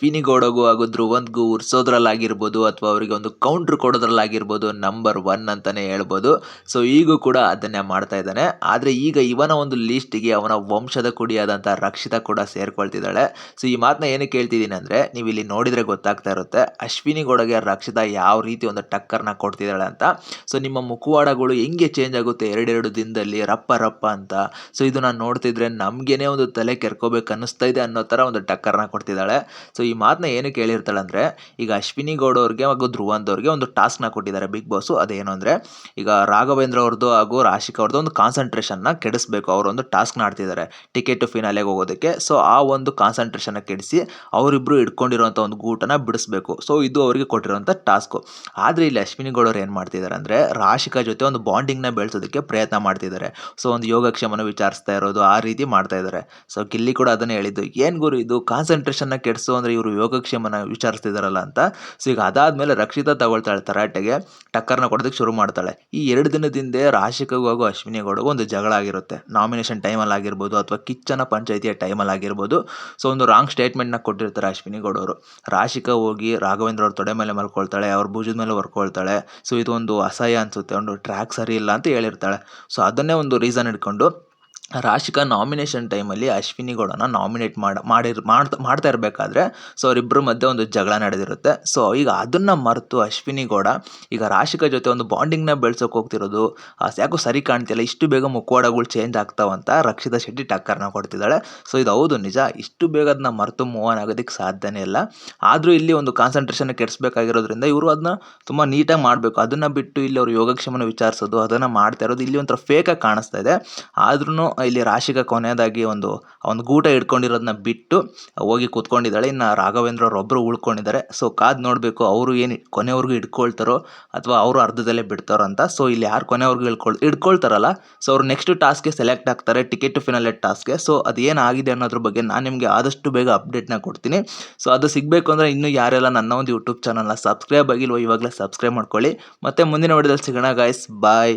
ಪಿನಿಗೌಡಗೂ ಹಾಗೂ ಧ್ರುವಂತ್ಗೂ ಉರ್ಸೋದ್ರಲ್ಲಾಗಿರ್ಬೋದು ಅಥವಾ ಅವರಿಗೆ ಒಂದು ಕೌಂಟ್ರ್ ಕೊಡೋದ್ರಲ್ಲಾಗಿರ್ಬೋದು ನಂಬರ್ ಒನ್ ಅಂತಲೇ ಹೇಳ್ಬೋದು. ಸೊ ಈಗೂ ಕೂಡ ಅದನ್ನೇ ಮಾಡ್ತಾ ಇದ್ದಾನೆ. ಆದರೆ ಈಗ ಇವನ ಒಂದು ಲೀಸ್ಟಿಗೆ ಅವನ ವಂಶದ ಕುಡಿಯಾದಂಥ ರಕ್ಷಿತ ಕೂಡ ಸೇರ್ಕೊಳ್ತಿದ್ದಾಳೆ. ಸೊ ಈ ಮಾತನ್ನ ಏನಕ್ಕೆ ಕೇಳ್ತಿದ್ದೀನಿ ಅಂದರೆ ನೀವು ಇಲ್ಲಿ ನೋಡಿದರೆ ಗೊತ್ತಾಗ್ತಾ ಇರುತ್ತೆ ಅಶ್ವಿನಿ ಗೌಡಗೆ ರಕ್ಷಿತ ಯಾವ ರೀತಿ ಒಂದು ಟಕ್ಕರ್ನ ಕೊಡ್ತಿದ್ದಾಳೆ ಅಂತ. ಸೊ ನಿಮ್ಮ ಮುಖವಾಡಗಳು ಹೆಂಗೆ ಚೇಂಜ್ ಆಗುತ್ತೆ ಎರಡೆರಡು ದಿನದಲ್ಲಿ, ರಪ್ಪ ರಪ್ಪ ಅಂತ. ಸೊ ಇದು ನಾನು ನೋಡ್ತಿದ್ರೆ ನಮಗೇನೆ ಒಂದು ತಲೆ ಕೆರ್ಕೋಬೇಕು ಅನ್ನಿಸ್ತಾ ಇದೆ ಅನ್ನೋ ಥರ ಒಂದು ಟಕ್ಕರ್ನ ಕೊಡ್ತಿದ್ದಾಳೆ. ಸೊ ಈ ಮಾತನ್ನ ಏನು ಹೇಳಿರ್ತಾಳೆ ಅಂದರೆ ಈಗ ಅಶ್ವಿನಿ ಗೌಡ ಅವ್ರಿಗೆ ಹಾಗೂ ಧ್ರುವಂತ ಅವ್ರಿಗೆ ಒಂದು ಟಾಸ್ಕ್ನ ಕೊಟ್ಟಿದ್ದಾರೆ ಬಿಗ್ ಬಾಸು. ಅದೇನು ಅಂದರೆ, ಈಗ ರಾಘವೇಂದ್ರ ಅವ್ರದ್ದು ಹಾಗೂ ರಾಶಿಕ್ ಅವ್ರದ್ದು ಒಂದು ಕಾನ್ಸಂಟ್ರೇಷನ್ನ ಕೆಡಿಸ್ಬೇಕು. ಅವರೊಂದು ಟಾಸ್ಕ್ನ ಆಡ್ತಿದ್ದಾರೆ ಟಿಕೆಟ್ ಫಿನಾಲೆಗೆ ಹೋಗೋದಕ್ಕೆ. ಸೊ ಆ ಒಂದು ಕಾನ್ಸಂಟ್ರೇಷನ್ನ ಕೆಡಿಸಿ ಅವರಿಬ್ಬರು ಇಟ್ಕೊಂಡಿರುವಂಥ ಒಂದು ಗೂಟನ ಬಿಡಿಸ್ಬೇಕು. ಸೊ ಇದು ಅವರಿಗೆ ಕೊಟ್ಟಿರುವಂಥ ಟಾಸ್ಕು. ಆದರೆ ಇಲ್ಲಿ ಅಶ್ವಿನಿ ಗೌಡ ಅವ್ರು ಏನು ಮಾಡ್ತಿದ್ದಾರೆ ಅಂದರೆ, ರಾಶಿಕಾ ಜೊತೆ ಒಂದು ಬಾಂಡಿಂಗ್ನ ಬೆಳೆಸೋದಕ್ಕೆ ಪ್ರಯತ್ನ ಮಾಡ್ತಿದ್ದಾರೆ. ಸೊ ಒಂದು ಯೋಗಕ್ಷೇಮನ ವಿಚಾರಿಸ್ತಾ ಇರೋದು ಆ ರೀತಿ ಮಾಡ್ತಾ ಇದ್ದಾರೆ. ಸೊ ಗಿಲ್ಲಿ ಕೂಡ ಅದನ್ನೇ ಹೇಳಿದ್ದು. ಏನು ಗುರು ಇದು? ಕಾನ್ಸಂಟ್ರೇಷನ್ನ ಕೆಡಿಸು ಅಂದರೆ ಇವರು ಯೋಗಕ್ಷೇಮನ ವಿಚಾರಿಸ್ತಿದಾರಲ್ಲ ಅಂತ. ಸೊ ಈಗ ಅದಾದಮೇಲೆ ರಕ್ಷಿತಾ ತಗೊಳ್ತಾಳೆ ತರಾಟೆಗೆ ಟಕ್ಕರ್ನ ಕೊಡೋದಕ್ಕೆ ಶುರು ಮಾಡ್ತಾಳೆ. ಈ ಎರಡು ದಿನದಿಂದೆ ರಾಶಿಕಗೂ ಹಾಗೂ ಅಶ್ವಿನಿ ಗೌಡಗೂ ಒಂದು ಜಗಳ ಆಗಿರುತ್ತೆ. ನಾಮಿನೇಷನ್ ಟೈಮಲ್ಲಿ ಆಗಿರ್ಬೋದು ಅಥವಾ ಕಿಚ್ಚನ ಪಂಚಾಯಿತಿಯ ಟೈಮಲ್ಲಿ ಆಗಿರ್ಬೋದು. ಸೊ ಒಂದು ರಾಂಗ್ ಸ್ಟೇಟ್ಮೆಂಟ್ನ ಕೊಟ್ಟಿರ್ತಾರೆ ಅಶ್ವಿನಿ ಗೌಡರು ರಾಶಿಕ ಹೋಗಿ ರಾಘವೇಂದ್ರ ಅವ್ರ ತೊಡೆ ಮೇಲೆ ಮಲ್ಕೊಳ್ತಾಳೆ, ಅವ್ರ ಭುಜದ ಮೇಲೆ ಹೊರ್ಕೊಳ್ತಾಳೆ ಸೊ ಇದು ಒಂದು ಅಸಹ್ಯ ಅನಿಸುತ್ತೆ. ಒಂದು ಟ್ರ್ಯಾಕ್ ಸರಿ ಇಲ್ಲ ಅಂತ ಹೇಳಿರ್ತಾಳೆ. ಸೊ ಅದನ್ನೇ ಒಂದು ರೀಸನ್ ಇಟ್ಕೊಂಡು ರಾಶಿಕಾ ನಾಮಿನೇಷನ್ ಟೈಮಲ್ಲಿ ಅಶ್ವಿನಿ ಗೌಡನ ನಾಮಿನೇಟ್ ಮಾಡಿ, ಮಾಡಿರ್, ಮಾಡ್ತಾ ಮಾಡ್ತಾ ಇರಬೇಕಾದ್ರೆ ಸೊ ಅವರಿಬ್ಬರ ಮಧ್ಯೆ ಒಂದು ಜಗಳ ನಡೆದಿರುತ್ತೆ. ಸೊ ಈಗ ಅದನ್ನು ಮರೆತು ಅಶ್ವಿನಿ ಗೌಡ ಈಗ ರಾಶಿಕಾ ಜೊತೆ ಒಂದು ಬಾಂಡಿಂಗ್ನ ಬೆಳ್ಸೋಕೆ ಹೋಗ್ತಿರೋದು ಯಾಕೋ ಸರಿ ಕಾಣ್ತಿಲ್ಲ, ಇಷ್ಟು ಬೇಗ ಮುಖವಾಡಗಳು ಚೇಂಜ್ ಆಗ್ತಾವಂತ ರಕ್ಷಿತಾ ಶೆಟ್ಟಿ ಟಕ್ಕರ್ನ ಕೊಡ್ತಿದ್ದಾಳೆ. ಸೊ ಇದು ಹೌದು ನಿಜ, ಇಷ್ಟು ಬೇಗ ಅದನ್ನ ಮರೆತು ಮೂವ್ ಆನ್ ಆಗೋದಕ್ಕೆ ಸಾಧ್ಯನೇ ಇಲ್ಲ. ಆದರೂ ಇಲ್ಲಿ ಒಂದು ಕಾನ್ಸಂಟ್ರೇಷನ್ ಕೆಡಿಸ್ಬೇಕಾಗಿರೋದ್ರಿಂದ ಇವರು ಅದನ್ನ ತುಂಬ ನೀಟಾಗಿ ಮಾಡಬೇಕು. ಅದನ್ನು ಬಿಟ್ಟು ಇಲ್ಲಿ ಅವರು ಯೋಗಕ್ಷೇಮನ ವಿಚಾರಿಸೋದು, ಅದನ್ನು ಮಾಡ್ತಾ ಇರೋದು, ಇಲ್ಲಿ ಒಂಥರ ಫೇಕಾಗಿ ಕಾಣಿಸ್ತಾ ಇದೆ. ಆದ್ರೂ ಇಲ್ಲಿ ರಾಶಿಗ ಕೊನೆಯದಾಗಿ ಒಂದು ಒಂದು ಗೂಟ ಇಟ್ಕೊಂಡಿರೋದನ್ನ ಬಿಟ್ಟು ಹೋಗಿ ಕೂತ್ಕೊಂಡಿದ್ದಾಳೆ. ಇನ್ನು ರಾಘವೇಂದ್ರ ಒಬ್ಬರು ಉಳ್ಕೊಂಡಿದ್ದಾರೆ. ಸೊ ಕಾದು ನೋಡಬೇಕು ಅವರು ಏನು ಕೊನೆವರೆಗೂ ಇಟ್ಕೊಳ್ತಾರೋ ಅಥವಾ ಅವರು ಅರ್ಧದಲ್ಲೇ ಬಿಡ್ತಾರೋ ಅಂತ. ಸೊ ಇಲ್ಲಿ ಯಾರು ಕೊನೆವರೆಗೂ ಇಳ್ಕೊಳ್ ಇಟ್ಕೊಳ್ತಾರಲ್ಲ ಸೊ ಅವ್ರು ನೆಕ್ಸ್ಟ್ ಟಾಸ್ಕ್ಗೆ ಸೆಲೆಕ್ಟ್ ಆಗ್ತಾರೆ ಟಿಕೆಟ್ ಫಿನಲೆಟ್ ಟಾಸ್ಕ್ಗೆ ಸೊ ಅದು ಏನಾಗಿದೆ ಅನ್ನೋದ್ರ ಬಗ್ಗೆ ನಾನು ನಿಮಗೆ ಆದಷ್ಟು ಬೇಗ ಅಪ್ಡೇಟ್ನ ಕೊಡ್ತೀನಿ. ಸೊ ಅದು ಸಿಗಬೇಕು ಅಂದರೆ ಇನ್ನೂ ಯಾರೆಲ್ಲ ನನ್ನ ಒಂದು ಯೂಟ್ಯೂಬ್ ಚಾನಲ್ನ ಸಬ್ಸ್ಕ್ರೈಬ್ ಆಗಿಲ್ವೋ ಇವಾಗಲೇ ಸಬ್ಸ್ಕ್ರೈಬ್ ಮಾಡ್ಕೊಳ್ಳಿ. ಮತ್ತು ಮುಂದಿನ ವಿಡಿಯೋದಲ್ಲಿ ಸಿಗೋಣ ಗಾಯ್ಸ್ ಬಾಯ್